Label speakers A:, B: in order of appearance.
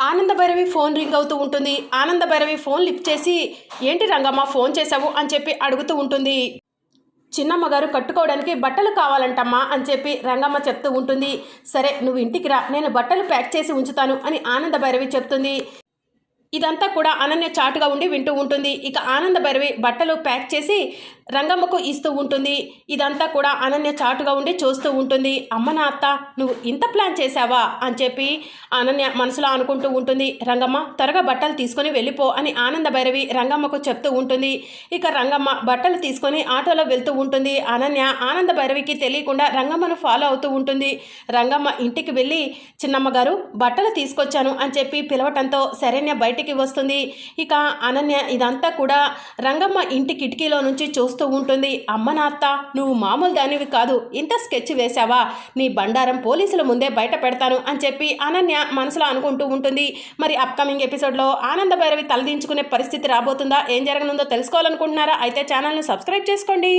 A: ఆనంద Bhairavi phone ring అవుతూ ఉంటుంది. ఆనంద భైరవి ఫోన్ లిఫ్ట్ చేసి ఏంటి రంగమ్మ ఫోన్ చేశావు? అని చెప్పి అడుగుతూ ఉంటుంది. చిన్నమ్మ గారు కట్టుకోవడానికి బట్టలు కావాలంటమ్మా అని చెప్పి రంగమ్మ చెప్తూ ఉంటుంది. సరే నువ్వు ఇంటికి రా నేను బట్టలు ప్యాక్ చేసి ఉంచుతాను అని ఆనంద భైరవి చెప్తుంది. ఇదంతా కూడా అనన్య చాటుగా ఉండి వింటూ ఉంటుంది. ఇక ఆనంద భైరవి బట్టలు ప్యాక్ చేసి రంగమ్మకు ఇస్తూ ఉంటుంది. ఇదంతా కూడా అనన్య చాటుగా ఉండి చూస్తూ ఉంటుంది. అమ్మ నా అత్త నువ్వు ఇంత ప్లాన్ చేశావా? అని చెప్పి అనన్య మనసులో అనుకుంటూ ఉంటుంది. రంగమ్మ త్వరగా బట్టలు తీసుకొని వెళ్ళిపో అని ఆనంద భైరవి రంగమ్మకు చెప్తూ ఉంటుంది. ఇక రంగమ్మ బట్టలు తీసుకొని ఆటోలో వెళ్తూ ఉంటుంది. అనన్య ఆనంద భైరవికి తెలియకుండా రంగమ్మను ఫాలో అవుతూ ఉంటుంది. రంగమ్మ ఇంటికి వెళ్ళి చిన్నమ్మ గారు బట్టలు తీసుకొచ్చాను అని చెప్పి పిలవటంతో శరణ్య బయటికి వస్తుంది. ఇక అనన్య ఇదంతా కూడా రంగమ్మ ఇంటి కిటికీలో నుంచి చూస్తూ ఉంటుంది. అమ్మ నా అత్త నువ్వు మామూలు దానివి కాదు. ఇంత స్కెచ్ వేశావా? నీ బండారం పోలీసుల ముందే బయట పెడతాను అని చెప్పి అనన్య మనసులో అనుకుంటూ ఉంటుంది. మరి అప్కమింగ్ ఎపిసోడ్లో ఆనంద భైరవి తలదించుకునే పరిస్థితి రాబోతుందా? ఏం జరగనుందో తెలుసుకోవాలనుకుంటున్నారా? అయితే ఛానల్ని సబ్స్క్రైబ్ చేసుకోండి.